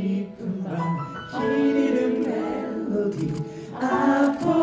깊은 밤 길이는 멜로디 아파